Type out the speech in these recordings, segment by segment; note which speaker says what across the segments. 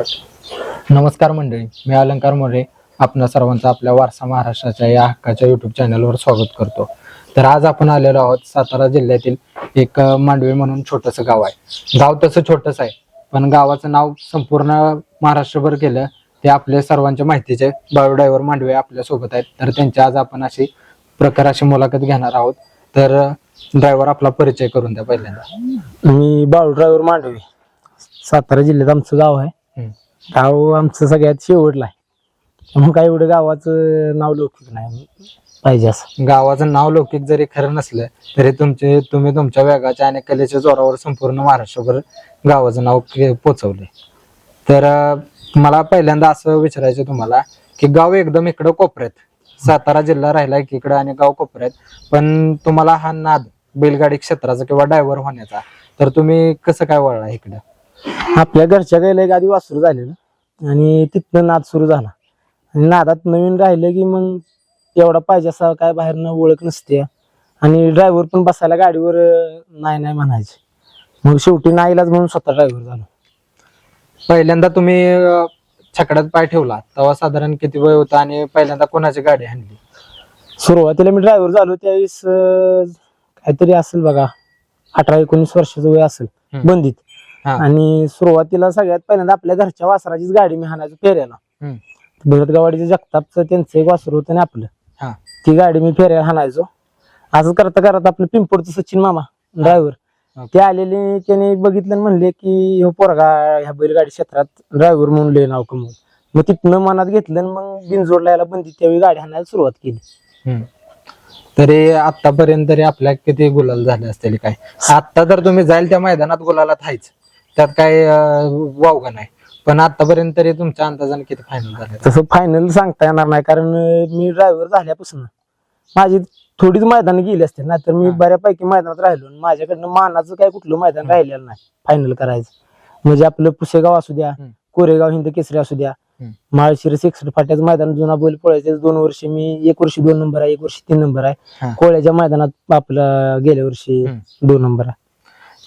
Speaker 1: नमस्कार मंडळी मी अलंकार मोरे. आपणा सर्वांचं आपल्या वारसा महाराष्ट्राच्या या हक्काच्या युट्यूब चॅनलवर स्वागत करतो. तर आज आपण आलेलो आहोत सातारा जिल्ह्यातील एक मांडवी मांडवे म्हणून छोटंसं गाव आहे. गाव तसं छोटस आहे पण गावाचं नाव संपूर्ण महाराष्ट्रभर केलं ते आपल्या सर्वांच्या माहितीचे बायो ड्रायव्हर मांडवे आपल्यासोबत आहेत. तर त्यांची आज आपण अशी प्रकार अशी मुलाखत घेणार आहोत. तर ड्रायव्हर आपला परिचय करून द्या पहिल्यांदा.
Speaker 2: मी बाळू ड्रायव्हर मांडवी. सातारा जिल्ह्यात आमचं गाव आहे. गाव आमचं सगळ्यात शेवटला आहे. मग काय एवढं गावाचं नाव लौकिक नाही पाहिजे असं.
Speaker 1: गावाचं नाव लौकिक जरी खरं नसलं तरी तुमचे तुम्ही तुमच्या वेगाच्या आणि कलेच्या जोरावर संपूर्ण महाराष्ट्रभर गावाचं नाव पोचवले तर मला पहिल्यांदा असं विचारायचं तुम्हाला की गाव एकदम इकडं कोपऱ्यात सातारा जिल्हा राहिला इकडं आणि गाव कोपऱ्यात पण तुम्हाला हा नाद बैलगाडी क्षेत्राचा किंवा ड्रायव्हर होण्याचा तर तुम्ही कसं काय वळला इकडं?
Speaker 2: आपल्या घरच्या गायला एक आधी वासरू झालेलं आणि तिथनं नाद सुरू झाला. आणि नादात नवीन राहिलं की मग एवढा पाहिजे असा काय बाहेरनं ओळख नसते. आणि ड्रायव्हर पण बसायला गाडीवर नाही नाही म्हणायचे. मग शेवटी नाईलाच म्हणून स्वतः ड्रायव्हर झालो.
Speaker 1: पहिल्यांदा तुम्ही अं, छकड्यात पाय ठेवला. तेव्हा साधारण किती वय होता आणि पहिल्यांदा कोणाची गाडी आणली?
Speaker 2: सुरुवातीला मी ड्रायव्हर झालो त्यावेळेस अं, काहीतरी असेल बघा. अठरा एकोणीस वर्षाचं वय असेल.
Speaker 1: हम्म.
Speaker 2: बंदीत.
Speaker 1: हा.
Speaker 2: आणि सुरुवातीला सगळ्यात पहिल्यांदा आपल्या घरच्या वासराचीच गाडी मी हाणायचो फेऱ्याला.
Speaker 1: हम्म.
Speaker 2: भरतगावाडीचं जगतापचं त्यांचं एक वासर होतं आणि आपलं.
Speaker 1: हा.
Speaker 2: ती गाडी मी फेऱ्याला हाणायचो. असं करता करता आपलं पिंपोडचं सचिन मामा ड्रायव्हर. ते आलेले त्याने बघितलं आणि म्हणले की हो पोरगा ह्या बैलगाडी क्षेत्रात ड्रायव्हर म्हणून लय नाव कमवून. मग तिथनं मनात घेतलं आणि मग बिनजोडला यायला बंदी त्यावेळी गाडी हाणायला सुरुवात केली.
Speaker 1: हम्म. तरी आतापर्यंत तरी आपल्या किती गुलाल झाले असतील काय? आता तर तुम्ही जाईल त्या मैदानात गुलाला थायच त्यात काय वावगं नाही पण आतापर्यंत तरी तुमच्या अंदाजाने किती फायनल झाले
Speaker 2: तसं फायनल सांगता येणार नाही कारण अं, मी ड्रायव्हर झाल्यापासून माझी थोडीच मैदान गेली असते नाहीतर मी
Speaker 1: हा.
Speaker 2: बऱ्यापैकी मैदानात राहिलो आणि माझ्याकडनं मानाचं काय कुठलं मैदान राहिलेलं नाही फायनल करायचं म्हणजे आपलं पुसेगाव असू द्या
Speaker 1: हम्म.
Speaker 2: कोरेगाव हिंद केसरी असू द्या
Speaker 1: हम्म.
Speaker 2: माळशिरस एकसठ फाट्याचं मैदान जुना बैल पोळ्याचे दोन वर्ष मी एक वर्षी दोन नंबर आहे एक वर्षी तीन नंबर आहे. कोळ्याच्या मैदानात आपलं गेल्या वर्षी
Speaker 1: हम्म.
Speaker 2: दोन नंबर आहे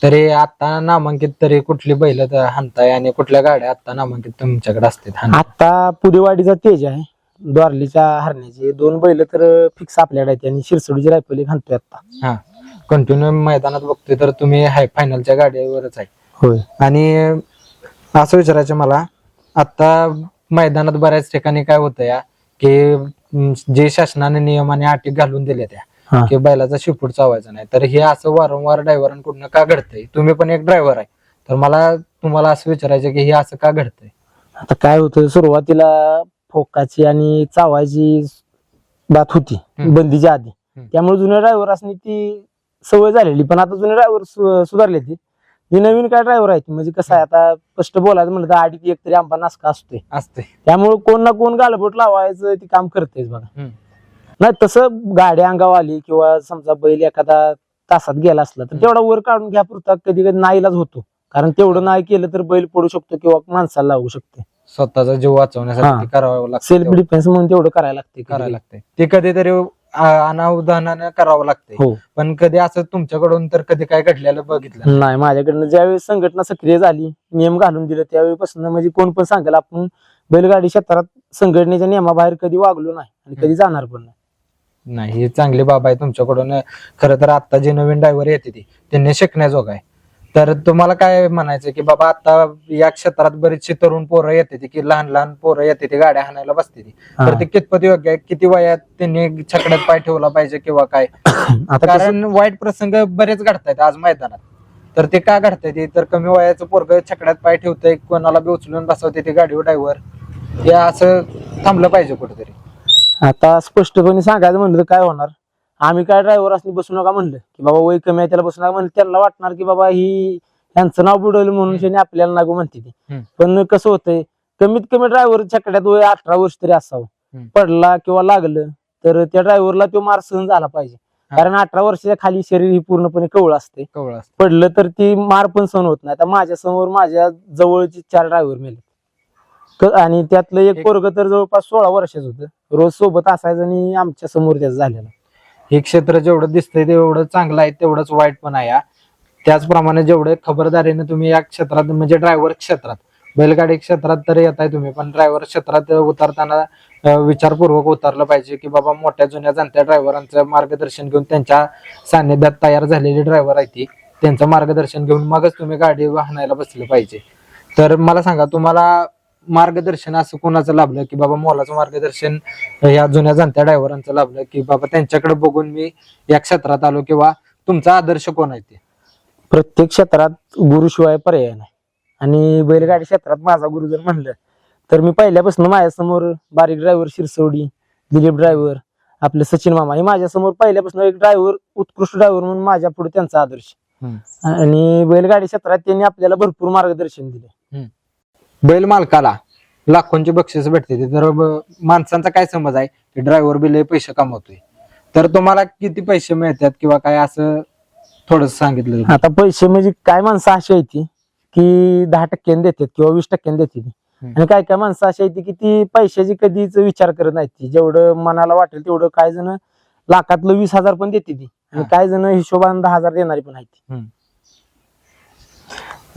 Speaker 1: तरी आता नामांकित तरी कुठली बैल हाणताय आणि कुठल्या गाड्या आता नामांकित तुमच्याकडे असतात
Speaker 2: आता पुदेवाडीचा तेज आहे. द्वारलीच्या हरण्याचे दोन बैल तर फिक्स आपल्याकडे आहेत. आणि शिरसोडीची रायफल एक हाणतोय आता.
Speaker 1: हा. कंटिन्यू मैदानात बघतोय तर तुम्ही हाय फायनलच्या गाडीवरच आहे.
Speaker 2: होय.
Speaker 1: आणि असं विचारायचं मला आता मैदानात बऱ्याच ठिकाणी काय होतं या की जे शासनाने नियम आणि अटी घालून दिल्या त्या
Speaker 2: हा.
Speaker 1: की बैलाचा शिपूट चावायचा नाही. तर हे असं वारंवार ड्रायव्हरांकडून का घडतंय? तुम्ही पण एक ड्रायव्हर आहे. तर मला तुम्हाला असं विचारायचं की हे असं का घडतंय?
Speaker 2: आता काय होतं सुरुवातीला फोकाची आणि चावायची बात होती
Speaker 1: हम्म.
Speaker 2: बंदीच्या आधी.
Speaker 1: हम्म.
Speaker 2: त्यामुळे जुन्या ड्रायव्हर असणे ती सवय झालेली पण आता जुने ड्रायव्हर सुधारले ती. जी नवीन काय ड्रायव्हर आहेत म्हणजे कसं आहे आता स्पष्ट बोलायचं म्हणलं तर आडीत एक तरी आंबा नासका असतोय.
Speaker 1: असते
Speaker 2: त्यामुळे कोण ना कोण गालबोट लावायचं ती काम करतेच बघा. नाही तसं गाडी अंगावर आली किंवा समजा बैल एखादा तासात गेला असला तर तेवढा वर काढून घ्या पुरता. कधी कधी नाईलाज होतो. कारण तेवढं नाही केलं तर बैल पडू शकतो किंवा माणसाला लागू शकते.
Speaker 1: स्वतःचा जीव वाचवण्यासाठी करावं लागतं
Speaker 2: सेल्फ डिफेन्स म्हणून तेवढं करायला लागते
Speaker 1: करायला लागते ते कधीतरी अनावधानानं करावं लागते
Speaker 2: हो.
Speaker 1: पण कधी असं तुमच्याकडून तर कधी काय घडलेलं बघितलं
Speaker 2: नाही. माझ्याकडनं ज्यावेळेस संघटना सक्रिय झाली नियम घालून दिले त्यावेळेपासून म्हणजे कोण पण सांगेल आपण बैलगाडी क्षेत्रात संघटनेच्या नियमाबाहेर कधी वागलो नाही आणि कधी जाणार पण नाही.
Speaker 1: नाही ही चांगली बाब आहे तुमच्याकडून. खरं तर आता जे नवीन ड्रायव्हर येते ती त्यांनी शिकण्याजोग आहे. तर तुम्हाला काय म्हणायचं की बाबा आता या क्षेत्रात बरीचशी तरुण पोरं येते ती की लहान लहान पोरं येते ती गाड्या हाणायला बसते ती. तर. ते कितपत योग्य आहे? किती वयात त्यांनी छकड्यात पाय ठेवला पाहिजे किंवा काय?
Speaker 2: आता कसं-
Speaker 1: कारण वाईट प्रसंग बरेच घडतायत आज मैदानात. तर ते का घडताय तर कमी वयाचं पोरग छकड्यात पाय ठेवतंय कोणाला बी उचलून बसवते ते गाडीवर ड्रायव्हर हे असं थांबलं पाहिजे कुठेतरी.
Speaker 2: आता स्पष्टपणे सांगायचं म्हणलं तर काय होणार? आम्ही काय ड्रायव्हर असणे बसू नका म्हणलं. की बाबा वय कमी आहे त्याला बसू नका म्हणलं. त्यांना वाटणार की बाबा ही यांचं नाव बुडवलं म्हणून शेने आपल्याला नागू म्हणते ती. पण कसं होतंय कमीत कमी ड्रायव्हर छकड्यात वय अठरा वर्ष तरी असावं. पडला किंवा लागलं तर त्या ड्रायव्हरला तो मार सहन झाला पाहिजे. कारण अठरा वर्षाच्या खाली शरीर ही पूर्णपणे कवळ असते.
Speaker 1: कवळ
Speaker 2: पडलं तर ती मार पण सहन होत नाही. आता माझ्यासमोर माझ्या जवळचे चार ड्रायव्हर मेले आणि त्यातलं एक पोरग तर जवळपास सोळा वर्षाचं होतं. रोज सोबत असायचं आणि आमच्यासमोर त्याचं झालेलं.
Speaker 1: हे क्षेत्र जेवढं दिसतंय तेवढं चांगलं आहे तेवढंच वाईट पण आहे. त्याचप्रमाणे जेवढे खबरदारीने तुम्ही या क्षेत्रात म्हणजे ड्रायव्हर क्षेत्रात बैलगाडी क्षेत्रात तर येत आहे तुम्ही पण ड्रायव्हर क्षेत्रात उतरताना विचारपूर्वक उतरलं पाहिजे की बाबा मोठ्या जुन्या जाणत्या ड्रायव्हरांचं मार्गदर्शन घेऊन त्यांच्या सान्निध्यात तयार झालेली ड्रायव्हर आहे ती. त्यांचं मार्गदर्शन घेऊन मगच तुम्ही गाडी वाहनायला बसलं पाहिजे. तर मला सांगा तुम्हाला मार्गदर्शन असं कोणाचं लाभलं की बाबा मोलाचं मार्गदर्शन या जुन्या जाणत्या ड्रायव्हरांचं लाभलं की बाबा त्यांच्याकडे बघून मी या क्षेत्रात आलो किंवा तुमचा आदर्श कोण आहे ते?
Speaker 2: प्रत्येक क्षेत्रात गुरुशिवाय पर्याय नाही. आणि बैलगाडी क्षेत्रात माझा गुरु जर म्हणलं तर मी पहिल्यापासून माझ्यासमोर बारीक ड्रायव्हर शिरसवडी दिलीप ड्रायव्हर आपले सचिन मामा हे माझ्यासमोर पहिल्यापासून एक ड्रायव्हर उत्कृष्ट ड्रायव्हर म्हणून माझ्या पुढे त्यांचा आदर्श. आणि बैलगाडी क्षेत्रात त्यांनी आपल्याला भरपूर मार्गदर्शन दिले.
Speaker 1: बैल मालकाला लाखोंची बक्षीस भेटते ते तर माणसांचा काय समज आहे की ड्रायव्हर बी लय पैसे कमवतोय तर तुम्हाला किती पैसे मिळतात किंवा काय असं थोडस सांगितलं.
Speaker 2: आता पैसे म्हणजे काय माणसं अशी आहेत ती की दहा टक्क्याने देतात किंवा वीस टक्क्याने देते ती
Speaker 1: हम्म.
Speaker 2: आणि काय काय माणसं अशी आहेत की ती पैशाची कधीच विचार करत नाही ती जेवढं मनाला वाटेल तेवढं काय जण लाखातलं वीस हजार पण देते ती आणि
Speaker 1: हा.
Speaker 2: काय जण हिशोबाने दहा हजार देणारी पण आहेत ती.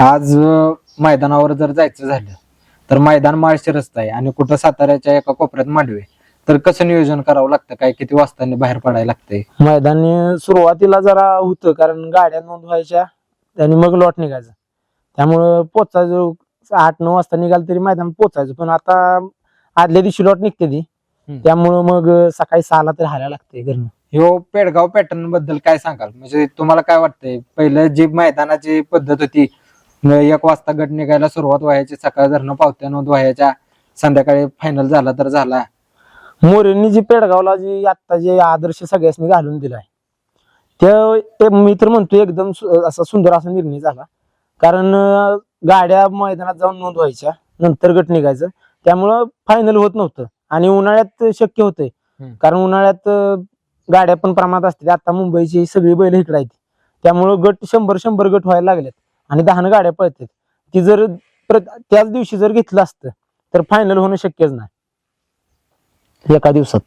Speaker 1: आज अं, मैदानावर जर जायचं झालं तर मैदान माळशे रस्ता आहे आणि कुठं साताऱ्याच्या एका कोपऱ्यात मांडवे. तर कसं नियोजन करावं लागतं? काय किती वाजता बाहेर पडायला लागतंय?
Speaker 2: मैदानी सुरुवातीला जरा होतं कारण गाड्या नोंद व्हायच्या आणि मग लॉट निघायचं. त्यामुळं पोचायचो आठ नऊ वाजता निघाल तरी मैदान पोचायचो पण आता आदल्या दिवशी लॉट निघते ती. त्यामुळं मग सकाळी सहाला तरी हायला लागते घरनं.
Speaker 1: ह्यो पेडगाव पॅटर्नबद्दल काय सांगाल? म्हणजे तुम्हाला काय वाटतंय? पहिलं जी मैदानाची पद्धत होती एक वाजता गट निघायला सुरुवात व्हायची. सकाळ धरणं पावत्या नोंद व्हायच्या संध्याकाळी फायनल झाला तर झाला.
Speaker 2: मोरेंनी जी पेडगावला जी आता जे आदर्श सगळ्यांनी घालून दिलाय ते मी तर म्हणतो एकदम सु- असा सुंदर असा निर्णय झाला. कारण अं, गाड्या मैदानात जाऊन नोंद व्हायच्या. नंतर गट निघायचं. त्यामुळं फायनल होत नव्हतं. आणि उन्हाळ्यात शक्य होतंय.
Speaker 1: हम्म.
Speaker 2: कारण उन्हाळ्यात अं, गाड्या पण प्रमाणात असतात. आता मुंबईची सगळी बैल इकडे आहेत. त्यामुळं गट शंभर शंभर गट व्हायला लागलेत. आणि दहानं गाड्या पळतात. ती जर त्याच दिवशी जर घेतलं असतं तर फायनल होणं शक्यच नाही. एका दिवसात.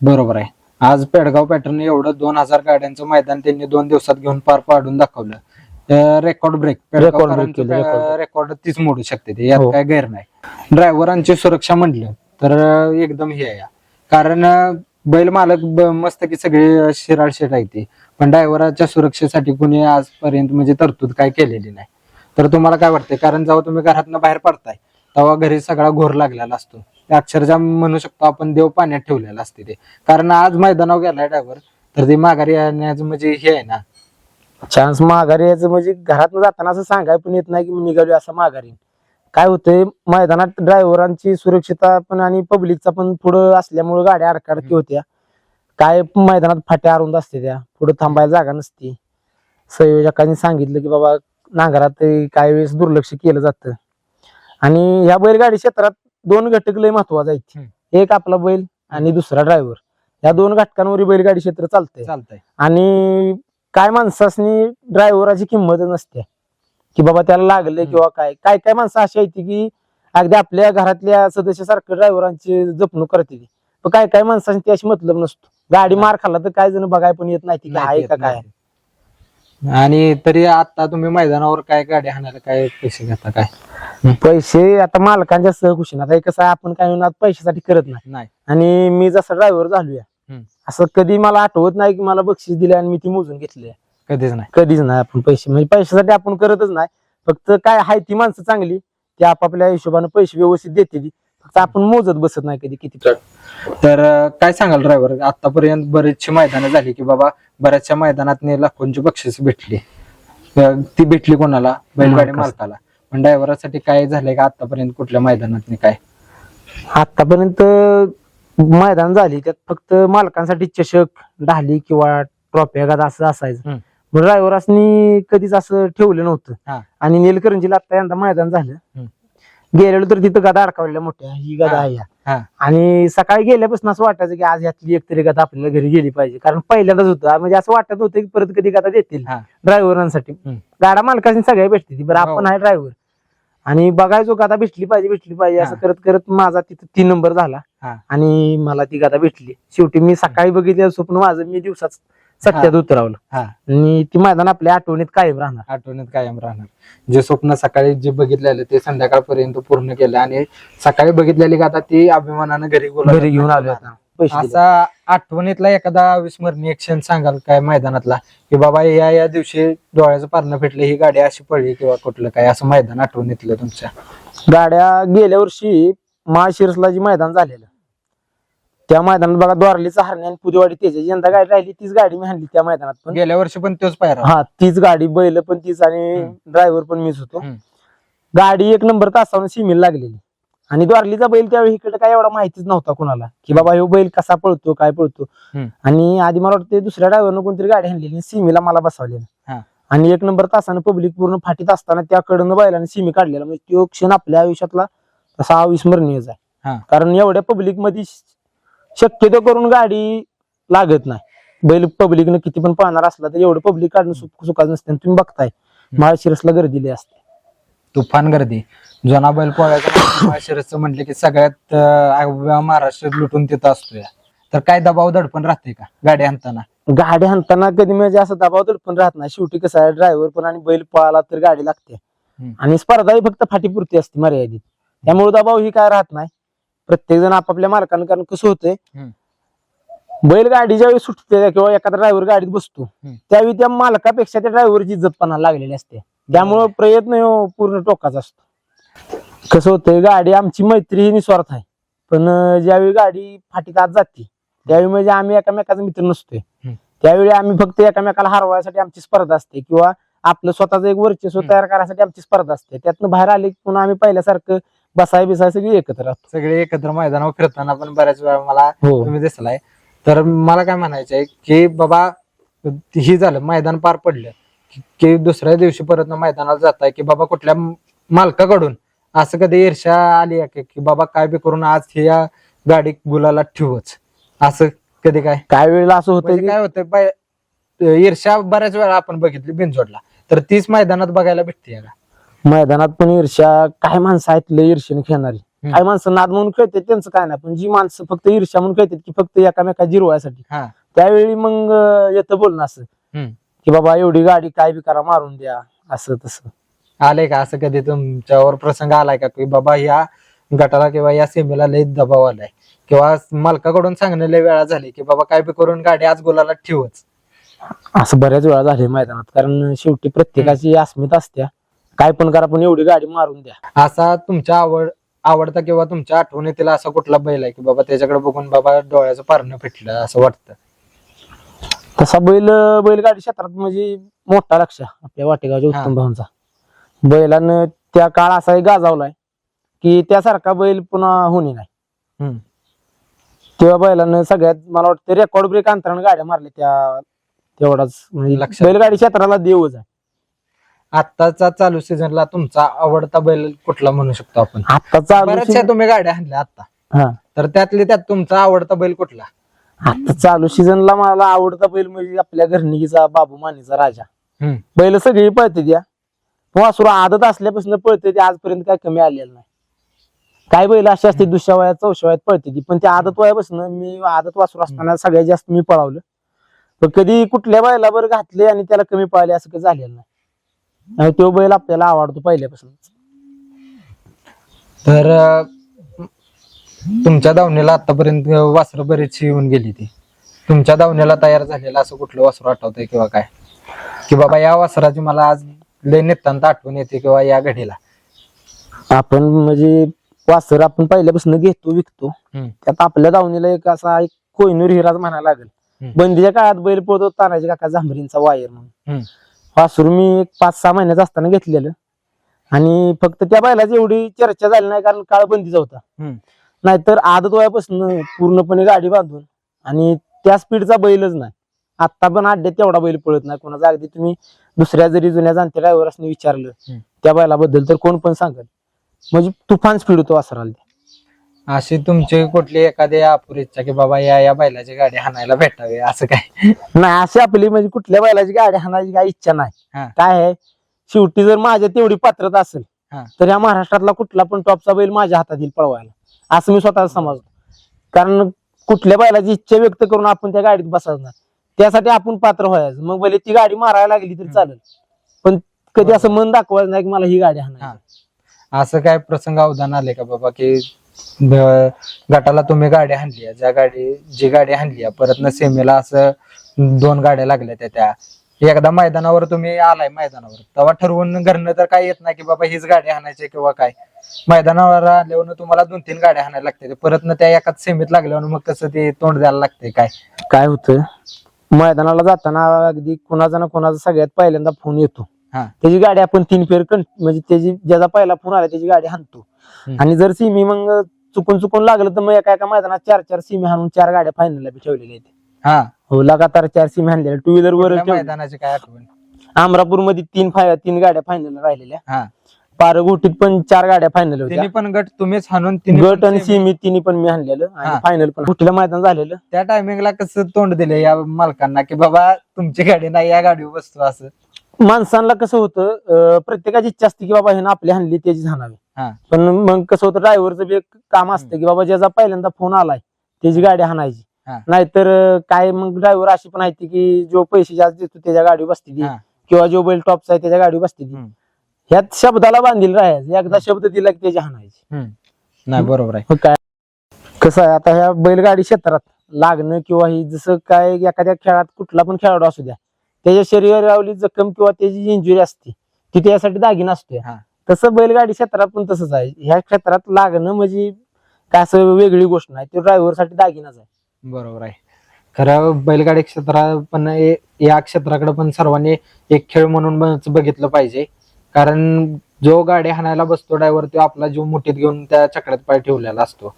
Speaker 1: बरोबर आहे. आज पेडगाव पॅटर्न एवढं दोन हजार गाड्यांचं मैदान त्यांनी दोन दिवसात घेऊन पार पाडून दाखवलं. Record break. रेकॉर्ड तीच मोडू शकते ते यात
Speaker 2: हो.
Speaker 1: काय गैर नाही. ड्रायव्हरांची सुरक्षा म्हटलं तर एकदम हे आहे. कारण बैल मालक ब- मस्त की सगळे शिराळ शेट आहे ते. पण ड्रायव्हराच्या सुरक्षेसाठी कुणी आजपर्यंत म्हणजे तरतूद काय केलेली नाही. तर तुम्हाला काय वाटतंय? कारण जेव्हा तुम्ही घरातनं बाहेर पडताय तेव्हा घरी सगळा घोर लागलेला असतो. अक्षरशः म्हणू शकतो आपण देव पाण्यात ठेवलेला असते ते. कारण आज मैदानावर गेलाय ड्रायव्हर तर ते माघारी येण्याचं म्हणजे हे आहे ना.
Speaker 2: चान्स माघारी यायचं म्हणजे घरात जाताना असं सांगाय पण येत नाही की मी निघालो असं माघारी काय होतंय मैदानात ड्रायव्हरांची सुरक्षितता पण आणि पब्लिकचा पण पुढं असल्यामुळे गाड्या अडकाडकी होत्या. काय मैदानात फाट्या अरुंद असते त्या. पुढे थांबायला जागा नसती. संयोजकांनी सांगितलं की बाबा नांगरात काही वेळेस दुर्लक्ष केलं जातं. आणि ह्या बैलगाडी क्षेत्रात दोन घटक लय महत्त्वाचे आहेत. एक आपला बैल आणि दुसरा ड्रायव्हर या दोन घटकांवर बैलगाडी क्षेत्र चालतंय.
Speaker 1: चालतंय.
Speaker 2: आणि काय माणसासनी ड्रायव्हराची किंमत नसते की बाबा त्याला लागले. किंवा काय? काय काय माणसं अशी आहेत की अगदी आपल्या घरातल्या सदस्यासारखं ड्रायव्हरांची जपणूक करते पण काय काय माणसांनी ती अशी मतलब नसतो. गाडी मार खाल्ला तर काय जण बघाय पण येत नाही ती काय आहे का काय.
Speaker 1: आणि तरी आता तुम्ही मैदानावर काय गाडी हाणायला काय पैसे घेता काय?
Speaker 2: पैसे आता मालकांच्या सहकुशीन. आता कसं आपण काय होणार पैशासाठी करत नाही.
Speaker 1: नाही.
Speaker 2: आणि मी जसा ड्रायव्हर झालोय. असं कधी मला आठवत नाही की मला बक्षीस दिले आणि मी ती मोजून घेतली
Speaker 1: कधीच नाही.
Speaker 2: कधीच नाही आपण पैसे म्हणजे पैशासाठी आपण करतच नाही. फक्त काय आहे ती माणसं चांगली ती आपापल्या हिशोबाने पैसे व्यवस्थित देते फक्त आपण मोजत बसत नाही कधी किती.
Speaker 1: तर अं, काय सांगाल ड्रायव्हर आतापर्यंत बरीचशी मैदानं झाली की बाबा बऱ्याचशा मैदानात लाखोंची बक्षीस भेटली. अं, ती भेटली कोणाला? बैलगाडी
Speaker 2: मालकास.
Speaker 1: मालकाला. पण ड्रायव्हरासाठी काय झालंय का आतापर्यंत कुठल्या मैदानात काय?
Speaker 2: आतापर्यंत मैदान झाली त्यात फक्त मालकांसाठी चषक ढाली किंवा ट्रॉफी का असं असायचं.
Speaker 1: हम्म.
Speaker 2: पण ड्रायव्हरांनी कधीच असं ठेवलं नव्हतं
Speaker 1: हा.
Speaker 2: आणि नीलकरंजीला आता यंदा मैदान झालं
Speaker 1: हम्म.
Speaker 2: गेलेलो तर तिथं गदा अडकावलेल्या मोठ्या ही गदा
Speaker 1: हा.
Speaker 2: आहे
Speaker 1: हा.
Speaker 2: आणि सकाळी गेल्यापासून असं वाटायचं की आज यातली एक तरी गदा आपल्याला घरी गेली पाहिजे कारण पहिल्यांदाच होतं म्हणजे असं वाटत होतं की परत कधी गदा देतील
Speaker 1: हा.
Speaker 2: ड्रायव्हरांसाठी
Speaker 1: हम्म.
Speaker 2: गाडा मालकांनी सगळ्या भेटते ती बरं
Speaker 1: हो.
Speaker 2: आपण आहे ड्रायव्हर आणि बघायचो गादा भेटली पाहिजे भेटली पाहिजे असं
Speaker 1: हा.
Speaker 2: करत करत माझा तिथं तीन नंबर झाला
Speaker 1: हा.
Speaker 2: आणि मला ती गादा भेटली शेवटी मी सकाळी बघितलं स्वप्न माझं मी दिवसात सत्यात उतरवलं.
Speaker 1: हा.
Speaker 2: आणि ती मैदान आपल्या आठवणीत कायम राहणार.
Speaker 1: आठवणीत कायम राहणार. जे स्वप्न सकाळी जे बघितलेलं ते संध्याकाळपर्यंत पूर्ण केलं आणि सकाळी बघितलेली गाथा ती अभिमानानं घरी
Speaker 2: घरी घेऊन आलो पैसे दिले.
Speaker 1: असा आठवणीतला एखादा अविस्मरणीय क्षण सांगाल काय मैदानातला? की बाबा या या दिवशी डोळ्याचं पारणं फेटलं ही गाडी अशी पडली किंवा कुठलं काय? असं मैदान आठवणीतलं तुमच्या.
Speaker 2: गाड्या गेल्या वर्षी माळशिरसला जी मैदान झालेलं त्या मैदानात बघा द्वारलीचा हरणे आणि पुदेवाडी त्याची यंदा गाडी राहिली तीच गाडी मी आणली त्या मैदानात पण
Speaker 1: गेल्या वर्षी पण तोच पायरा
Speaker 2: हा तीच गाडी बैल पण तीच आणि. ड्रायव्हर पण मीच होतो. गाडी एक नंबर तासावर सीमेला लागलेली आणि द्वारलीचा बैल त्यावेळी इकडे काय एवढा माहितीच नव्हता कुणाला की बाबा ह्यो बैल कसा पळतो काय पळतो. आणि आधी मला वाटतं दुसऱ्या ड्रायव्हरनं कोणतरी गाडी आणलेली सीमेला मला बसवलेलं. आणि एक नंबर तासानं पब्लिक पूर्ण फाटीत असताना त्याकडनं बैलाने सीमी काढलेला म्हणजे तो क्षण आपल्या आयुष्यातला तसा अविस्मरणीयच. आहे कारण एवढ्या पब्लिकमध्ये शक्यतो करून गाडी लागत नाही. बैल पब्लिकनं किती पण पाहणार असला तर एवढं पब्लिक काढणं सुख सुखाचं नसते. तुम्ही बघताय. माळशिरसला गर्दी लई असते.
Speaker 1: तुफान गर्दी. जुना बैल पोळ्याचा शिरसचं म्हटलं की सगळ्यात अं, महाराष्ट्रात लुटून तिथं असतोय. तर काय दबाव दडपण राहते का गाडी आणताना?
Speaker 2: गाडी हाणताना कधी म्हणजे असं दबाव तर पण राहत नाही. शेवटी कसं आहे ड्रायव्हर पण आणि बैल पळाला तर गाडी लागते.
Speaker 1: हम्म.
Speaker 2: आणि स्पर्धा ही फक्त फाटीपुरती असते मर्यादित. त्यामुळे दबाव ही काय राहत नाही. प्रत्येक जण आपापल्या मालकानं कारण कसं होतंय
Speaker 1: हम्म.
Speaker 2: बैल गाडी ज्यावेळी सुटते किंवा एखादा ड्रायव्हर गाडीत बसतो. त्यावेळी त्या मालकापेक्षा त्या ड्रायव्हरची इज्जतपणा लागलेली असते त्यामुळं प्रयत्न पूर्ण टोकाचा असतो कसं होतंय गाडी आमची मैत्री ही निस्वार्थ आहे पण ज्यावेळी गाडी फाटीत आत जाते त्यावेळी म्हणजे आम्ही एकामेकाचा मित्र नसतोय. त्यावेळी आम्ही फक्त एकामेकाला हरवायसाठी आमची स्पर्धा असते किंवा आपलं स्वतःचं एक वर्चस्व. तयार करायसाठी आमची स्पर्धा असते त्यातनं बाहेर आले की पुन्हा आम्ही पहिल्यासारखं बसाय बिसाय सगळी एकत्र राहतो.
Speaker 1: सगळे एकत्र मैदानावर फिरताना पण बऱ्याच वेळा मला
Speaker 2: हो.
Speaker 1: तुम्ही दिसलाय. तर मला काय म्हणायचं आहे की बाबा ही झालं मैदान पार पडलं. की- की दुसऱ्या दिवशी परत ना मैदानाला जाताय की बाबा कुठल्या म- मालकाकडून? असं कधी ईर्षा आली आहे का? की बाबा काय बी करून आज ही या गाडी गुलाला ठेवच. असं कधी काय?
Speaker 2: काय वेळेला असं होतं
Speaker 1: म्हणजे
Speaker 2: की
Speaker 1: काय होतं बाय- ईर्षा बऱ्याच वेळा आपण बघितली बिनजोडला. तर तीच मैदानात बघायला भेटते का
Speaker 2: मैदानात पण ईर्ष्या काय माणसं आहेत लय ईर्ष्याने खेळणारी.
Speaker 1: हम्म.
Speaker 2: काय माणसं नाद म्हणून खेळतात त्यांचं काय नाही. पण जी माणसं फक्त ईर्ष्या म्हणून खेळतात की फक्त एकामेका जिरवायसाठी
Speaker 1: हा.
Speaker 2: त्यावेळी मग अं, येतं बोलणं असं.
Speaker 1: हम्म.
Speaker 2: की बाबा एवढी गाडी काय बी करा मारून द्या असं तसं.
Speaker 1: आलंय का असं कधी तुमच्यावर प्रसंग आलाय का? की बाबा या गटाला किंवा या सीमेला लय दबाव आलाय. किंवा मालकाकडून सांगणे लय वेळा झाली की बाबा काय बी करून गाडी आज गुलाला ठेवच.
Speaker 2: असं बऱ्याच वेळा झाले मैदानात. कारण शेवटी प्रत्येकाची अस्मिता असत्या. काय पण करा पण एवढी गाडी मारून द्या
Speaker 1: असा तुमच्या आवड आवडता किंवा तुमच्या आठवणीतील असा कुठला बैल आहे की बाबा त्याच्याकडे बघून बाबा डोळ्याचं पारणं फिटलं असं वाटतं
Speaker 2: तसा बैल बैलगाडी क्षेत्रात म्हणजे मोठा लक्ष आपल्या वाटेगावच्या
Speaker 1: हा.
Speaker 2: उत्तम भाऊंचा बैलानं त्या काळ असा एक गाजावलाय की त्यासारखा बैल पुन्हा होणे नाही
Speaker 1: हम्म.
Speaker 2: तेव्हा बैलानं सगळ्यात मला वाटतं रेकॉर्ड ब्रेक अंतरानं गाड्या मारल्या त्या तेवढाच म्हणजे
Speaker 1: लक्षात.
Speaker 2: बैलगाडी क्षेत्राला देवच आहे
Speaker 1: आत्ताचा चालू सीझनला तुमचा आवडता बैल कुठला म्हणू शकतो आपण?
Speaker 2: आता चालू
Speaker 1: बऱ्याचशा तुम्ही गाड्या आणल्या आता
Speaker 2: हा.
Speaker 1: तर त्यातले त्यात तुमचा आवडता बैल कुठला?
Speaker 2: आता चालू सीझनला मला आवडता बैल म्हणजे आपल्या घरणीचा बाबू मानेचा राजा.
Speaker 1: हम्म.
Speaker 2: बैल सगळी पळते त्या. वासुर आदत असल्यापासून पळते ते आजपर्यंत काय कमी आलेलं नाही. काय बैल अशी असते दुसऱ्या वयात चौशा वयात पळते ती. पण त्या आदत वयापासून मी आदत वासुर असताना सगळ्यात जास्त मी पळावलं. पण कधी कुठल्या बैलावर घातले आणि त्याला कमी पळाले असं काही झालेलं नाही. आणि तो बैल आपल्याला आवडतो पहिल्यापासून.
Speaker 1: तर अं, तुमच्या दावणीला आतापर्यंत वासरं बरीचशी येऊन गेली ती. तुमच्या दावणीला तयार झालेलं असं कुठलं वासर आठवतंय किंवा काय? की बाबा या वासराची मला आज लय नितांत आठवण येते किंवा या घडीला.
Speaker 2: आपण म्हणजे वासर आपण पहिल्यापासून घेतो विकतो.
Speaker 1: हम्म.
Speaker 2: त्यात आपल्या दावणीला एक असा एक कोयनूर हिराज म्हणायला लागेल.
Speaker 1: हम्म.
Speaker 2: बंदीच्या काळात बैल पळतो तानाजी काका जांभरींचा वायर म्हणून. वासुर मी एक पाच सहा महिन्याचं असताना घेतलेलं. आणि फक्त त्या बैलाची एवढी चर्चा झाली नाही कारण काळ बंदीचा होता. नाहीतर आदत वयापासून पूर्णपणे गाडी बांधून आणि त्या स्पीडचा बैलच नाही. आता पण अड्ड्यात तेवढा बैल पळत नाही. कोणाचा अगदी तुम्ही दुसऱ्या जरी जुन्या जाणत्या ड्रायव्हरने विचारलं. त्या बैलाबद्दल तर कोण पण सांगेल. म्हणजे तुफान स्पीड होतो वासराला.
Speaker 1: अशी तुमची कुठली एखादी अपुरी इच्छा की बाबा या या बैलाची गाडी हाणायला भेटावी असं काय?
Speaker 2: नाही अशी आपली म्हणजे कुठल्या बैलाची गाडी हाणायची काही इच्छा नाही.
Speaker 1: हा.
Speaker 2: काय आहे? शेवटी जर माझ्या तेवढी पात्रता असेल
Speaker 1: हा.
Speaker 2: तर या महाराष्ट्रातला कुठला पण टॉपचा बैल माझ्या हातात येईल पळवायला. असं मी स्वतः समजतो. कारण कुठल्या बैलाची इच्छा व्यक्त करून आपण त्या गाडीत बसायचं नाही. त्यासाठी आपण पात्र व्हायचं. मग भले ती गाडी मारायला लागली तरी चालेल. पण कधी असं मन दाखवायचं नाही की मला ही गाडी हाणायची.
Speaker 1: असं काय प्रसंग अवधान आले का बाबा की ब- गटाला तुम्ही गाडी हाणली ज्या गाडी जी गाडी हाणली परत न सेमीला असं दोन गाड्या लागल्या त्या त्या. एकदा मैदानावर तुम्ही आलाय मैदानावर. तेव्हा ठरवून घरनं तर काय येत नाही की बाबा हीच गाडी हाणायची किंवा काय. मैदानावर आल्यावर तुम्हाला दोन तीन गाड्या हाणायला लागते परत न त्या एकाच सेमीत लागल्यावर मग कसं ते तोंड द्यायला लागते काय?
Speaker 2: काय होतं? मैदानाला जाताना अगदी कुणाचा ना कुणाचा सगळ्यात पहिल्यांदा फोन येतो.
Speaker 1: हा.
Speaker 2: त्याची गाडी आपण तीन फेर कं- म्हणजे त्याची ज्याचा पहिला फोन आला त्याची गाडी हाणतो.
Speaker 1: हम्म.
Speaker 2: आणि जर सिमी मग चुकून चुकून लागलं तर मग एका एका मैदानात चार चार सिमी हाणून चार गाड्या फायनलला बी ठेवलेल्या आहेत.
Speaker 1: हा.
Speaker 2: हो लगातार चार सिमी हाणलेल्या. टू व्हीलर वर
Speaker 1: मैदानाची काय आठवण?
Speaker 2: अमरापूरमध्ये तीन फाय तीन गाड्या फायनल राहिलेल्या.
Speaker 1: हा.
Speaker 2: पारगोटीत पण चार गाड्या फायनल होत्या.
Speaker 1: पण गट तुम्हीच हाणून तिन्ही
Speaker 2: गट
Speaker 1: पण
Speaker 2: आणि
Speaker 1: semi-
Speaker 2: सिमी तिन्ही पण मी हाणलेलं.
Speaker 1: हा.
Speaker 2: आणि फायनल पण कुठलं मैदान झालेलं.
Speaker 1: त्या टायमिंगला कसं तोंड दिले या मालकांना की बाबा तुमची गाडी नाही या गाडीवर बसतो असं?
Speaker 2: माणसांना कसं होतं अं, प्रत्येकाची इच्छा असते की बाबा ह्यानं आपली हाणली त्याची हाणावी.
Speaker 1: हा.
Speaker 2: पण मग कसं होतं ड्रायव्हरचं बी एक काम असतं की बाबा ज्याचा पहिल्यांदा फोन आलाय त्याची गाडी हाणायची.
Speaker 1: हा.
Speaker 2: नाहीतर अं, काय मग ड्रायव्हर अशी पण आहे की जो पैसे जास्त देतो त्याच्या गाडी बसते ती.
Speaker 1: हा.
Speaker 2: किंवा जो बैल टॉपचा आहे त्याच्या गाडी बसते ती.
Speaker 1: हम्म.
Speaker 2: ह्यात शब्दाला बांधील राहायचं. एकदा शब्द दिला की त्याची हाणायची.
Speaker 1: नाही बरोबर आहे.
Speaker 2: मग काय? कसं आहे आता ह्या बैलगाडी क्षेत्रात लागणं किंवा ही जसं काय एखाद्या खेळात कुठला पण खेळाडू असू द्या त्याच्या शरीरावरली जखम किंवा त्याची जी इंजुरी असते ती त्यासाठी दागिना असते
Speaker 1: हा.
Speaker 2: तसं बैलगाडी क्षेत्रात पण तसंच आहे. ह्या क्षेत्रात लागणं म्हणजे काय असं वेगळी गोष्ट नाही ते ड्रायव्हरसाठी दागिनाच आहे.
Speaker 1: बरोबर आहे. खरं बैलगाडी क्षेत्र पण हे- या क्षेत्राकडे पण सर्वांनी एक खेळ म्हणून बघितलं पाहिजे. कारण जो गाडी हाणायला बसतो ड्रायव्हर तो आपला जीव मुठीत घेऊन त्या चकड्यात पाय ठेवलेला असतो.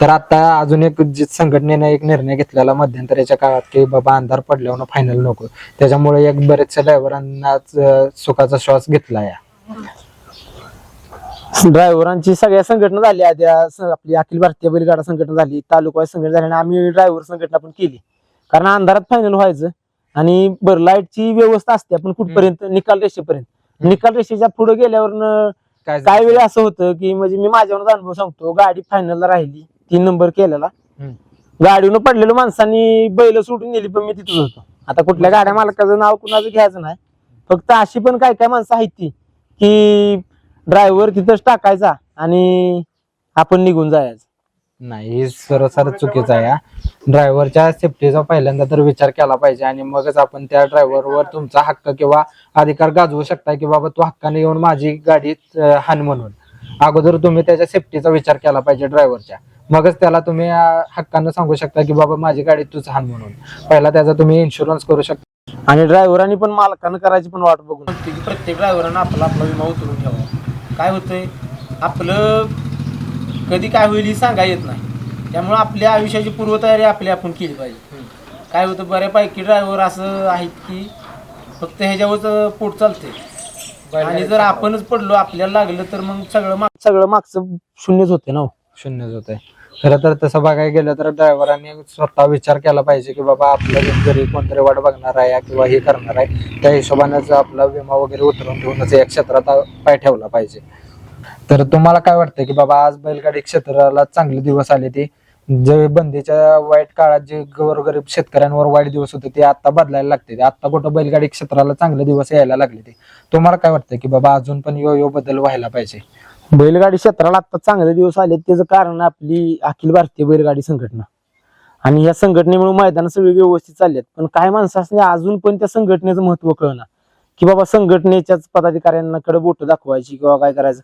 Speaker 1: तर आता अजून एक जी संघटनेने एक निर्णय घेतलेला मध्यंतरीच्या काळात की बाबा अंधार पडल्यावर फायनल नको. त्याच्यामुळे एक बरेचशा ड्रायव्हरांनाच सुखाचा श्वास घेतला या.
Speaker 2: ड्रायव्हरांची सगळ्या संघटना झाली आपली अखिल भारतीय बैलगाडा संघटना झाली तालुका संघटना झाली आणि आम्ही ड्रायव्हर संघटना पण केली. कारण अंधारात फायनल व्हायचं आणि बरं लाईटची व्यवस्था असते आपण कुठपर्यंत? निकाल रेषेपर्यंत. निकाल रेषेच्या पुढे गेल्यावर
Speaker 1: काय
Speaker 2: काय वेळी असं होतं की म्हणजे मी माझ्यावर अनुभव सांगतो. गाडी फायनलला राहिली. तीन नंबर केलेला. गाडीनं पडलेलं माणसांनी बैल सोडून नेली पण मी तिथंच होतो. आता कुठल्या गाड्या मालकाचं नाव कुणाचं घ्यायचं नाही. फक्त अशी पण काय काय माणसं आहेत ती की ड्रायव्हर तिथंच टाकायचा आणि आपण निघून जायचं.
Speaker 1: नाही हे सरसर चुकीचं आहे ड्रायव्हरच्या सेफ्टीचा पहिल्यांदा तर विचार केला पाहिजे आणि मगच आपण त्या ड्रायव्हरवर तुमचा हक्क किंवा अधिकार गाजवू शकता की बाबा तू हक्काने येऊन माझी गाडी हाण म्हणून. अगोदर तुम्ही त्याच्या सेफ्टीचा विचार केला पाहिजे ड्रायव्हरच्या मगच त्याला तुम्ही हक्कानं सांगू शकता की बाबा माझी गाडी तुझं हाण म्हणून. पहिला त्याचा तुम्ही इन्शुरन्स करू शकता.
Speaker 2: आणि ड्रायव्हरांनी पण मालकानं करायची पण वाट बघून. की प्रत्येक ड्रायव्हरानं आपला आपला विमा उतरून ठेवा. काय होतंय? आपलं कधी काय होईल हे सांगा येत नाही. त्यामुळे आपल्या आयुष्याची पूर्वतयारी आपली आपण केली पाहिजे. काय होतं बऱ्यापैकी ड्रायव्हर असं आहेत की फक्त ह्याच्यावरच पोट चालते आणि जर आपणच पडलो आपल्याला लागलं तर मग सगळं माग सगळं मागचं शून्यच होते ना हो.
Speaker 1: शून्यच होत आहे खरं तर तसं बघायला गेलं तर ड्रायव्हरांनी स्वतः विचार केला पाहिजे की बाबा आपलं घरी कोणतरी वाट बघणार आहे किंवा हे करणार आहे त्या हिशोबानेच आपला विमा वगैरे उतरवून ठेवूनच या क्षेत्रात पाय ठेवला पाहिजे. तर तुम्हाला काय वाटतं की बाबा आज बैलगाडी क्षेत्राला चांगले दिवस आले ते? जे बंदीच्या वाईट काळात जे गोरगरीब शेतकऱ्यांवर वाईट दिवस होते ते आता बदलायला लागते. आता कुठं बैलगाडी क्षेत्राला चांगले दिवस यायला लागले ते? तुम्हाला काय वाटतं की बाबा अजून पण यो यो बदल व्हायला पाहिजे?
Speaker 2: बैलगाडी क्षेत्राला आता चांगले दिवस आले त्याचं कारण आपली अखिल भारतीय बैलगाडी संघटना. आणि या संघटनेमुळे मैदान सगळे व्यवस्थित चाललेत पण काय माणसं असणे अजून पण त्या संघटनेचं महत्त्व कळणार की बाबा संघटनेच्याच पदाधिकाऱ्यांकडे बोट दाखवायची किंवा काय करायचं.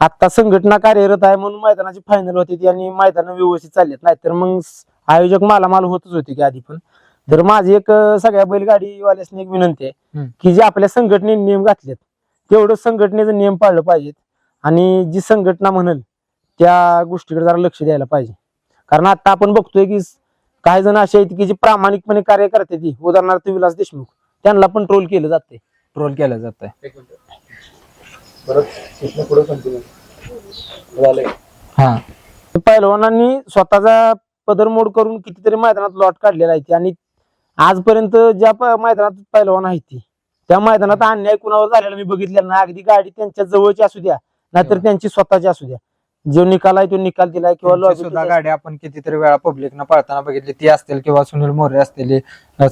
Speaker 2: आता संघटना कार्यरत आहे म्हणून मैदानाची फायनल होती ती आणि मैदान व्यवस्थित चाललेत नाहीतर मग आयोजक मालामाल होतच होते की आधी पण. तर माझी एक सगळ्या बैलगाडीवाल्यासनी एक विनंती आहे. की जे आपल्या संघटनेने नियम घातलेत तेवढं संघटनेचे नियम पाळलं पाहिजेत. आणि जी संघटना म्हणेल त्या गोष्टीकडे जरा लक्ष द्यायला पाहिजे. कारण आता आपण बघतोय की काही जण असे आहेत की जे प्रामाणिकपणे कार्य करते ती. उदाहरणार्थ विलास देशमुख. त्यांना पण ट्रोल केलं जाते
Speaker 1: ट्रोल केलं जात हा.
Speaker 2: पहिलवानांनी स्वतःचा पदरमोड करून कितीतरी मैदानात लॉट काढलेला आहे ते. आणि आजपर्यंत ज्या मैदानात पहिलवान आहेत ती. त्या मैदानात अन्याय कुणावर झालेला मी बघितलेला नाही. अगदी गाडी त्यांच्या जवळची असू द्या. नाहीतर
Speaker 1: हो.
Speaker 2: त्यांची स्वतःची असू द्या. जो निकाल आहे तो निकाल दिलाय किंवा
Speaker 1: त्यांची सुद्धा गाडी आपण कितीतरी वेळा पब्लिकनं पळताना बघितली. ती असतील किंवा सुनील मोरे असतील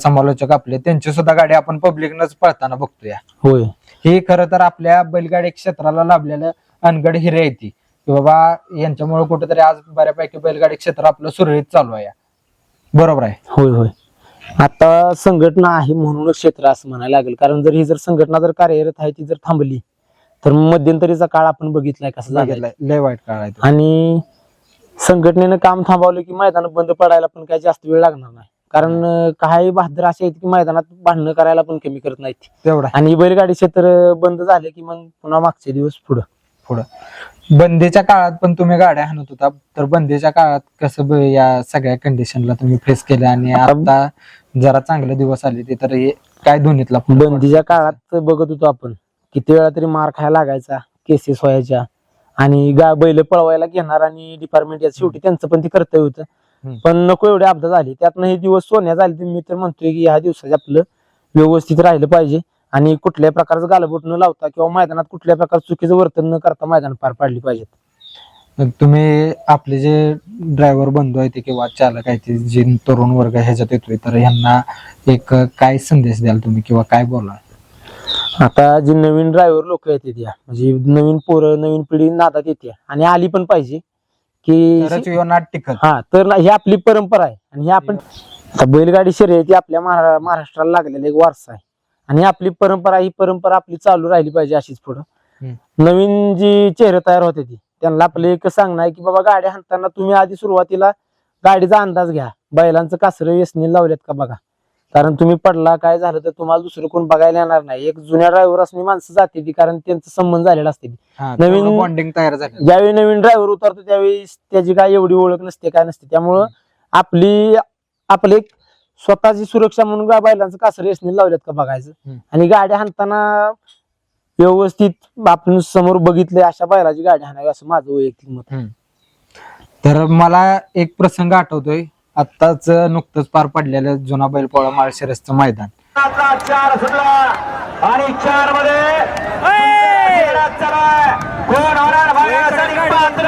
Speaker 1: समालोचक आपले त्यांची सुद्धा गाडी आपण पब्लिकनच पळताना बघतोय.
Speaker 2: होय.
Speaker 1: ही खरं तर आपल्या बैलगाडी क्षेत्राला लाभलेलं अनगड हिरे आहे ती. की बाबा यांच्यामुळे कुठेतरी आज बऱ्यापैकी बैलगाडी क्षेत्र आपलं सुरळीत चालू आहे. बरोबर आहे?
Speaker 2: होय होय. आता संघटना आहे म्हणूनच क्षेत्र असं म्हणायला लागेल. कारण जर ही जर संघटना जर कार्यरत आहे ती जर थांबली तर मध्यंतरीचा काळ आपण बघितलाय कसा झाला
Speaker 1: बघितलंय. लय वाईट काळ आहे तो.
Speaker 2: आणि संघटनेनं काम थांबवलं की मैदान बंद पडायला पण काही जास्त वेळ लागणार नाही. कारण अं, काही बहादर असे आहेत की मैदानात भांडणं करायला पण कमी करत नाहीत.
Speaker 1: तेवढा.
Speaker 2: आणि बैलगाडी क्षेत्र बंद झाले की मग पुन्हा मागचे दिवस पुढं.
Speaker 1: पुढं. बंदीच्या काळात पण तुम्ही गाड्या हाणत होता. तर बंदीच्या काळात कसं ब- या सगळ्या कंडिशनला तुम्ही फेस केलं आणि आता जरा चांगले दिवस आले ते तर हे काय दोन्हीतला फरक?
Speaker 2: बंदीच्या काळात बघत होतो आपण. किती वेळा तरी मार खायला लागायचा केसेस व्हायच्या. आणि गा बैल पळवायला घेणार आणि डिपार्टमेंट या शेवटी त्यांचं पण ते कर्तव्य होतं. पण नको एवढे अपघात झाले. त्यातनं हे दिवस सोन्या झाले मी तर म्हणतोय की ह्या दिवसाचे आपलं व्यवस्थित राहिलं पाहिजे. आणि कुठल्याही प्रकारचं गालबोट न लावता किंवा मैदानात कुठल्या प्रकारचं चुकीचं वर्तन न करता मैदान पार पाडली पाहिजेत.
Speaker 1: मग तुम्ही आपले जे ड्रायव्हर बंधू आहेत किंवा चालक आहेत ते जे तरुण वर्ग ह्याच्यात येतोय तर यांना एक काय संदेश द्याल तुम्ही किंवा काय बोला
Speaker 2: आता जे नवीन ड्रायव्हर लोक येतात या म्हणजे नवीन पोरं नवीन पिढी नादात येते. आणि आली पण पाहिजे की हा तर ही आपली परंपरा आहे. आणि ही आपण आता बैलगाडी शर्यती आपल्या महारा- महाराष्ट्राला लागलेला एक वारसा आहे. आणि आपली परंपरा ही परंपरा आपली चालू राहिली पाहिजे अशीच पुढं. नवीन जी चेहरे तयार होते ती त्यांना आपलं एक सांगणं आहे की बाबा गाडी हाणताना तुम्ही आधी सुरुवातीला गाडीचा अंदाज घ्या. बैलांचं कासरं व्यसनी लावलेत का बघा? कारण तुम्ही पडला काय झालं तर तुम्हाला दुसरं कोण बघायला येणार नाही. एक जुन्या ड्रायव्हर असणी माणसं जाते ती कारण त्यांचं संबंध झालेला असते नवीन-
Speaker 1: बॉन्डिंग तयार झालं
Speaker 2: ज्यावेळी नवीन ड्रायव्हर उतरतो त्यावेळी त्याची काय एवढी ओळख नसते काय नसते. त्यामुळं आपली आपले स्वतःची सुरक्षा म्हणून बैलांचं कासर रेसनी लावल्यात का बघायचं. आणि गाडी हाणताना व्यवस्थित आपण समोर बघितले अशा बैलाची गाडी हाणावी असं माझं वैयक्तिक मत.
Speaker 1: तर मला एक प्रसंग आठवतोय. आत्ताच नुकतंच पार पडलेलं जुना बैलपोळा माळशिरसचं मैदान.
Speaker 3: चार सुटला आणि चारमध्ये. कोण होणार पात्र.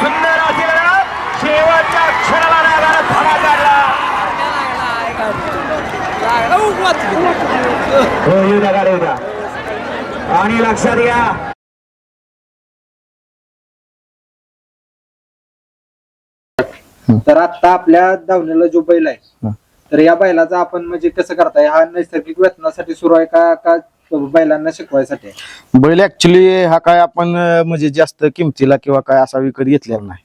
Speaker 3: सुंदर अशी लढत. शेवटच्या क्षणाला नागानं धडा काढला हो येऊ द्या गाडी येऊ द्या. आणि लक्षात घ्या.
Speaker 1: तर आता आपल्या धावण्याला जो बैल आहे तर या बैलाचा आपण म्हणजे कसं करताय? हा नैसर्गिक वेतनासाठी सुरू आहे का का बैलांना शिकवायसाठी?
Speaker 4: बैल ऍक्च्युली हा काय आपण म्हणजे जास्त किमतीला किंवा काय असा विकत घेतलेला नाही.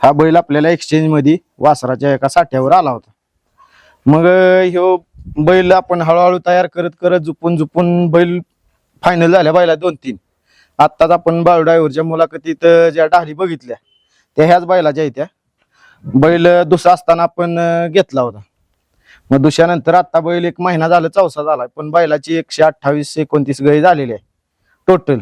Speaker 4: हा बैल आपल्याला एक्सचेंजमध्ये वासराच्या एका साठ्यावर आला होता. मग ह्यो बैल आपण हळूहळू तयार करत करत जुपून जुपून बैल फायनल झाल्या बैला दोन तीन. आत्ताच आपण बाळू ड्रायव्हरच्या मुलाखतीत ज्या डाली बघितल्या त्या ह्याच बैलाच्या आहेत त्या बैल दुसरा असताना आपण घेतला होता. मग दुसऱ्यानंतर आता बैल एक महिना झाला चौसा झाला पण बैलाची एकशे अठ्ठावीस एकोणतीस गळी झालेली आहे टोटल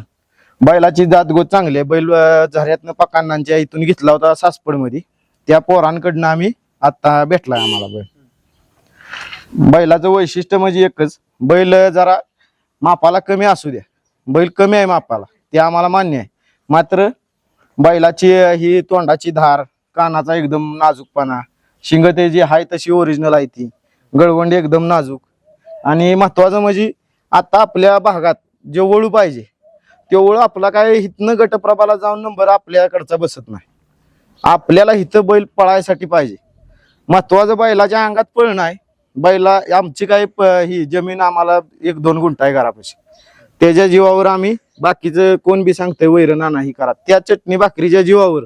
Speaker 4: बैलाची जात गोत चांगली आहे. बैल झऱ्यातनं पकांनांच्या इथून घेतला होता सासपडमध्ये. त्या पोरांकडनं आम्ही आता भेटला आम्हाला बैल. बैलाचं वैशिष्ट्य म्हणजे एकच बैल जरा मापाला कमी असू द्या. बैल कमी आहे मापाला ते आम्हाला मान्य आहे. मात्र बैलाची ही तोंडाची धार कानाचा एकदम नाजूकपणा शिंग ते जी आहे तशी ओरिजिनल आहे ती. गळवंडी एकदम नाजूक. आणि महत्वाचं म्हणजे आता आपल्या भागात जे वळू पाहिजे ते वळू आपला काय हिथनं गटप्रभाला जाऊन नंबर आपल्याकडचा बसत नाही. आपल्याला हिथं बैल पळायसाठी पाहिजे. महत्वाचं बैलाच्या अंगात पळणं आहे. बैला आमची काही प- ही जमीन आम्हाला एक दोन गुंठा आहे घरापाशी. त्याच्या जीवावर आम्ही बाकीचं कोण बी सांगतंय वैरण आणा ही करा. त्या चटणी भाकरीच्या जीवावर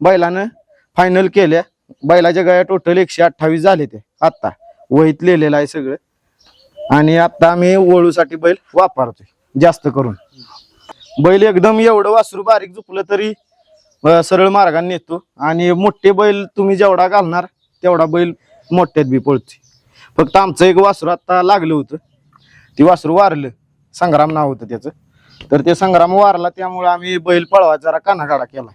Speaker 4: बैलानं फायनल केल्या. बैलाच्या गळ्या टोटल एकशे अठ्ठावीस झाले ते आत्ता. वहीत लिहिलेलं आहे सगळं. आणि आता आम्ही वळूसाठी बैल वापरतोय जास्त करून. बैल एकदम एवढं वासरू बारीक झुकलं तरी सरळ मार्गाने नेतो. आणि मोठे बैल तुम्ही जेवढा घालणार तेवढा बैल मोठ्यात बी पळतोय. फक्त आमचं एक वासरू आता लागलं होतं. ती वासरू वारलं. संग्राम नाव होतं त्याचं. तर ते संग्राम वारला त्यामुळे आम्ही बैल पळवा जरा कानागाडा केला.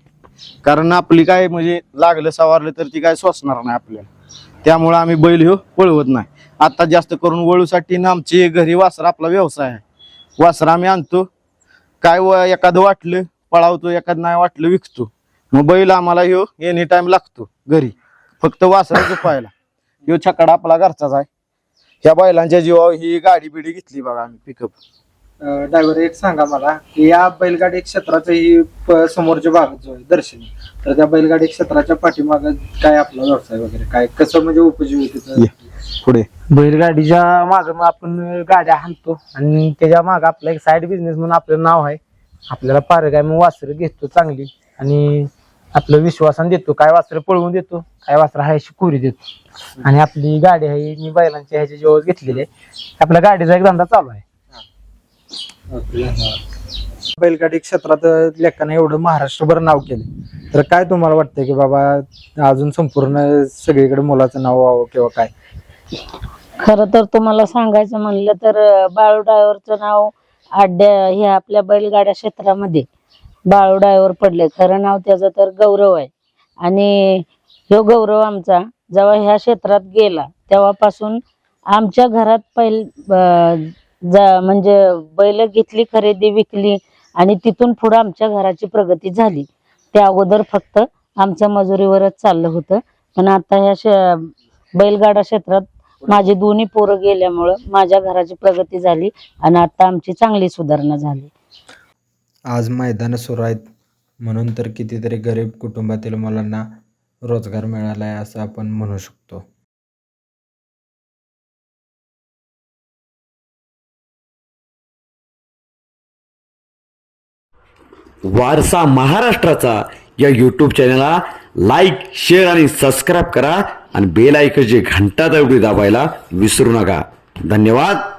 Speaker 4: कारण आपली काय म्हणजे लागलं सवारलं तर ती काय सोसणार नाही आपल्याला. त्यामुळे आम्ही बैल ह्यो पळवत नाही. आता जास्त करून वळूसाठी ना आमची घरी वासर आपला व्यवसाय आहे. वासर आम्ही आणतो. काय व एखादं वाटलं पळावतो एखादं नाही वाटलं विकतो. मग बैल आम्हाला ह्यो एनी टाइम लागतो घरी. फक्त वासरा पाहायला. ह्यो छकडा आपला घरचाच आहे. ह्या बैलांच्या जीवावर ही गाडी बिडी घेतली बघा आम्ही पिकअप
Speaker 1: ड्रायव्हर एक सांगा मला की या बैलगाडी क्षेत्राचं ही प- समोरच्या भागात जो आहे दर्शनी. तर त्या बैलगाडी क्षेत्राच्या पाठीमाग काय आपला व्यवसाय वगैरे काय कसं म्हणजे उपजीविकेचं
Speaker 4: ये. पुढे.
Speaker 2: बैलगाडीच्या माग मग आपण गाड्या हाणतो आणि त्याच्या माग आपला एक साईड बिझनेस म्हणून आपलं नाव आहे. आपल्याला पार काय मग वासरं घेतो चांगली आणि आपलं विश्वासाने देतो काय वासरं पळवून देतो. काय वासरं आहे अशी कोरी देतो. आणि आपली गाडी आहे मी बैलांची ह्याची जेव्हा घेतलेली आहे आपल्या गाडीचा एक धंदा चालू आहे.
Speaker 1: बैलगाडी क्षेत्रात लेखाने एवढं महाराष्ट्रभर नाव केलं. तर काय तुम्हाला वाटतं की बाबा अजून संपूर्ण सगळीकडे मुलाचं नाव व्हावं किंवा काय?
Speaker 5: खरं तर तुम्हाला सांगायचं म्हणलं तर बाळू ड्रायव्हरचं नाव आड्या ह्या आपल्या बैलगाड्या क्षेत्रामध्ये बाळू ड्रायव्हर पडले. खरं नाव त्याचं तर गौरव आहे. आणि ह्यो गौरव आमचा जेव्हा ह्या क्षेत्रात गेला तेव्हापासून आमच्या घरात पहिल म्हणजे बैल घेतली खरेदी विकली आणि तिथून पुढं आमच्या घराची प्रगती झाली. त्या अगोदर फक्त आमच्या मजुरीवरच चाललं होतं. पण आता ह्या बैलगाडा क्षेत्रात माझी दोन्ही पोरं गेल्यामुळं माझ्या घराची प्रगती झाली आणि आता आमची चांगली सुधारणा झाली.
Speaker 1: आज मैदानं सुरू आहेत. म्हणून तर कितीतरी गरीब कुटुंबातील मुलांना रोजगार मिळाला आहे असं आपण म्हणू शकतो.
Speaker 6: वारसा महाराष्ट्राचा या यूट्यूब चॅनलला लाईक शेअर आणि सबस्क्राईब करा आणि बेल आयकनची घंटा तेवढी दाबायला विसरू नका. धन्यवाद.